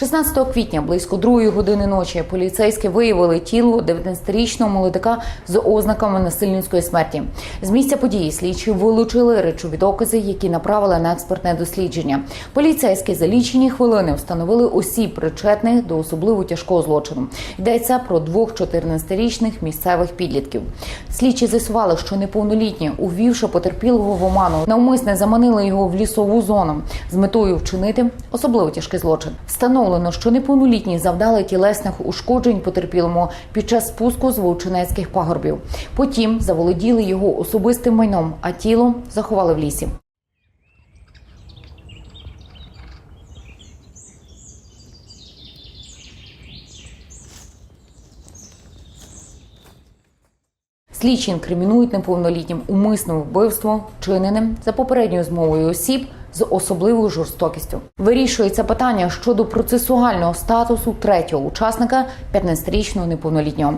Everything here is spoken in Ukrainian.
16 квітня близько другої години ночі поліцейські виявили тіло 19-річного молодика з ознаками насильницької смерті. З місця події слідчі вилучили речові докази, які направили на експертне дослідження. Поліцейські за лічені хвилини встановили осіб, причетних до особливо тяжкого злочину. Йдеться про двох 14-річних місцевих підлітків. Слідчі з'ясували, що неповнолітні, увівши потерпілого в оману, навмисне заманили його в лісову зону з метою вчинити особливо тяжкий злочин. Встановлено, що неповнолітні завдали тілесних ушкоджень потерпілому під час спуску з вовчинецьких пагорбів. Потім заволоділи його особистим майном, а тіло заховали в лісі. Слідчі інкримінують неповнолітнім умисне вбивство, вчиненим за попередньою змовою осіб з особливою жорстокістю. Вирішується питання щодо процесуального статусу третього учасника 15-річного неповнолітнього.